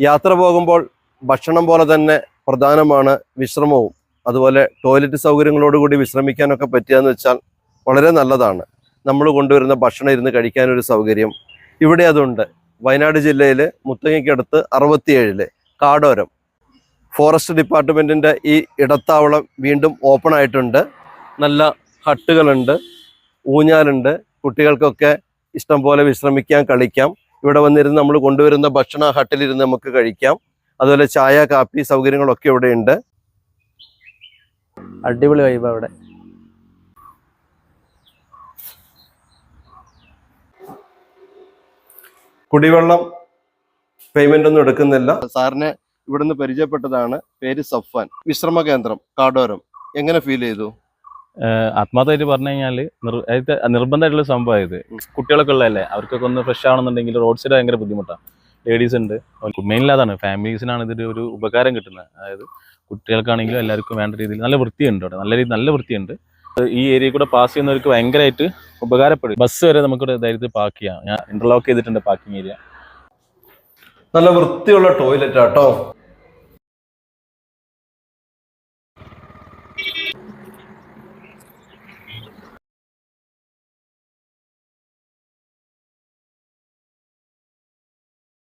യാത്ര പോകുമ്പോൾ ഭക്ഷണം പോലെ തന്നെ പ്രധാനമാണ് വിശ്രമവും. അതുപോലെ ടോയ്ലറ്റ് സൗകര്യങ്ങളോടുകൂടി വിശ്രമിക്കാനൊക്കെ പറ്റുകയെന്ന് വെച്ചാൽ വളരെ നല്ലതാണ്. നമ്മൾ കൊണ്ടുവരുന്ന ഭക്ഷണം ഇരുന്ന് കഴിക്കാനൊരു സൗകര്യം. ഇവിടെ അതുണ്ട്. വയനാട് ജില്ലയിൽ മുത്തങ്ങയ്ക്കടുത്ത് അറുപത്തിയേഴിൽ കാടോരം. ഫോറസ്റ്റ് ഡിപ്പാർട്ട്മെന്റിന്റെ ഈ ഇടത്താവളം വീണ്ടും ഓപ്പൺ ആയിട്ടുണ്ട്. നല്ല ഹട്ടുകളുണ്ട് ഊഞ്ഞാലുണ്ട്. കുട്ടികൾക്കൊക്കെ ഇഷ്ടം പോലെ വിശ്രമിക്കാം കളിക്കാം. ഇവിടെ വന്നിരുന്ന് നമ്മൾ കൊണ്ടുവരുന്ന ഭക്ഷണ ഹട്ടിലിരുന്ന് നമുക്ക് കഴിക്കാം. അതുപോലെ ചായ കാപ്പി സൗകര്യങ്ങളൊക്കെ ഇവിടെ ഉണ്ട്. അടിപൊളി വൈബ് അവിടെ. കുടിവെള്ളം പേയ്മെന്റ് ഒന്നും എടുക്കുന്നില്ല. സാറിനെ ഇവിടുന്ന് പരിചയപ്പെട്ടതാണ്. പേര് സഫ്വാൻ. വിശ്രമ കേന്ദ്രം കാടോരം. എങ്ങനെ ഫീൽ ചെയ്തു? ആത്മാർത്ഥമായിട്ട് പറഞ്ഞു കഴിഞ്ഞാൽ നിർബന്ധമായിട്ടുള്ള സംഭവം ഇത് കുട്ടികളൊക്കെ ഉള്ളതല്ലേ? അവർക്കൊക്കെ ഒന്ന് ഫ്രഷ് ആവണമെന്നുണ്ടെങ്കിൽ റോഡ് സൈഡ് ഭയങ്കര ബുദ്ധിമുട്ടാണ്. ലേഡീസ് ഉണ്ട്. മെയിനിൽ അതാണ്. ഫാമിലീസിനാണ് ഇതിന്റെ ഒരു ഉപകാരം കിട്ടുന്നത്. അതായത് കുട്ടികൾക്കാണെങ്കിലും എല്ലാവർക്കും വേണ്ട രീതിയിൽ നല്ല വൃത്തിയുണ്ട് അവിടെ. നല്ല രീതി നല്ല വൃത്തിയുണ്ട്. ഈ ഏരിയ കൂടെ പാസ് ചെയ്യുന്നവർക്ക് ഭയങ്കരമായിട്ട് ഉപകാരപ്പെടും. ബസ് വരെ നമുക്കിവിടെ ധൈര്യത്തിൽ പാർക്ക് ചെയ്യാം. ഞാൻ ഇന്റർലോക്ക് ചെയ്തിട്ടുണ്ട് പാർക്കിംഗ് ഏരിയ നല്ല വൃത്തിയുള്ള ടോയ്ലറ്റ് ആട്ടോ.